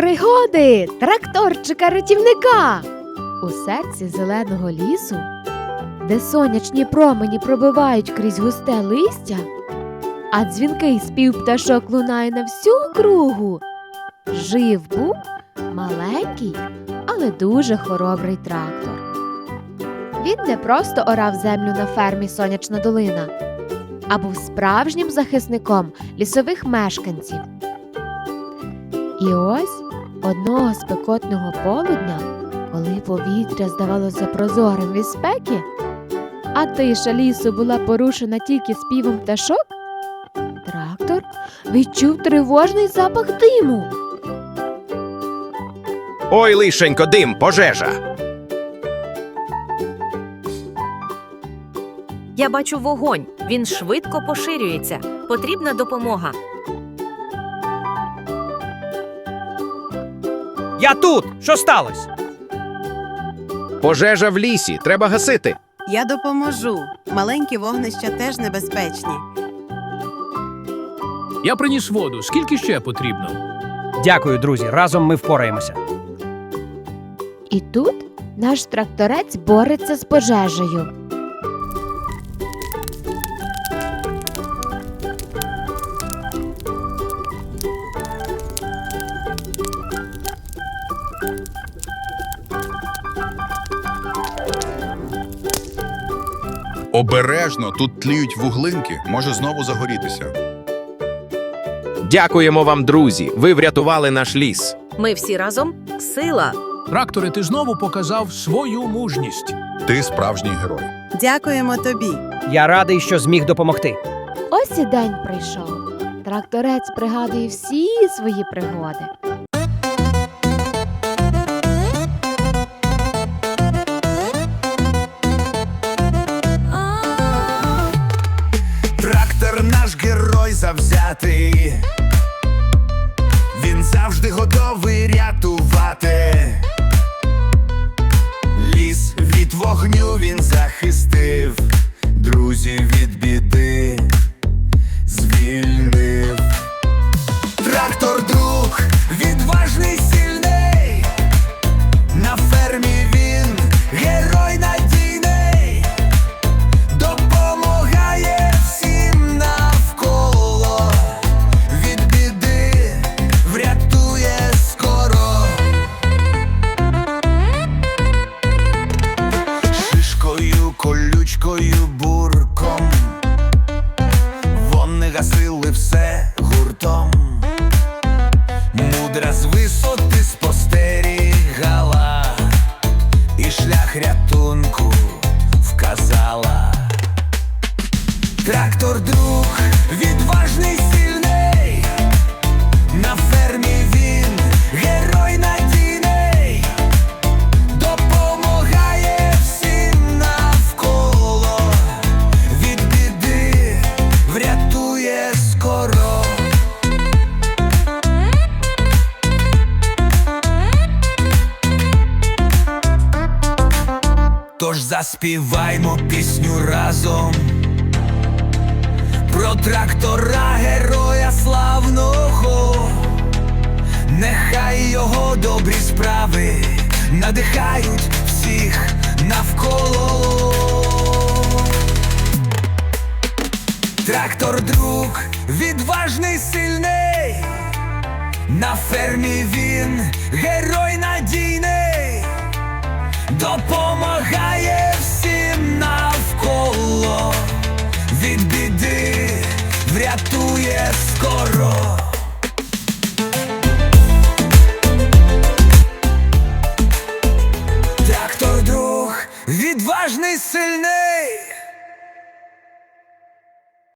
Пригоди тракторчика-рятівника у серці зеленого лісу, де сонячні промені пробивають крізь густе листя, а дзвінкий спів пташок лунає на всю округу. Жив був маленький, але дуже хоробрий трактор. Він не просто орав землю на фермі Сонячна долина, а був справжнім захисником лісових мешканців. І ось одного спекотного полудня, коли повітря здавалося прозорим від спеки, а тиша лісу була порушена тільки співом пташок, трактор відчув тривожний запах диму. Ой, лишенько, дим, пожежа. Я бачу вогонь. Він швидко поширюється. Потрібна допомога. Я тут! Що сталося? Пожежа в лісі, треба гасити. Я допоможу. Маленькі вогнища теж небезпечні. Я приніс воду. Скільки ще потрібно? Дякую, друзі. Разом ми впораємося. І тут наш тракторець бореться з пожежею. Обережно, тут тліють вуглинки, може знову загорітися. Дякуємо вам, друзі. Ви врятували наш ліс. Ми всі разом сила. Трактори, ти знову показав свою мужність. Ти справжній герой. Дякуємо тобі. Я радий, що зміг допомогти. Ось і день прийшов. Тракторець пригадує всі свої пригоди. Трактор наш герой завзятий. Він завжди готовий рятувати. Ліс від вогню він захистив, друзів від біди колючкою, бурком. Вони гасили все гуртом. Мудра з висоти спостерігала і шлях рятунку вказала. Трактор друг, відважний, сильний. На фермі Тож заспіваймо пісню разом про трактора героя славного, нехай його добрі справи надихають всіх навколо. Трактор друг, відважний, сильний. На фермі він герой надійний допомагає всім навколо, від біди врятує скоро. Трактор друг, відважний, сильний.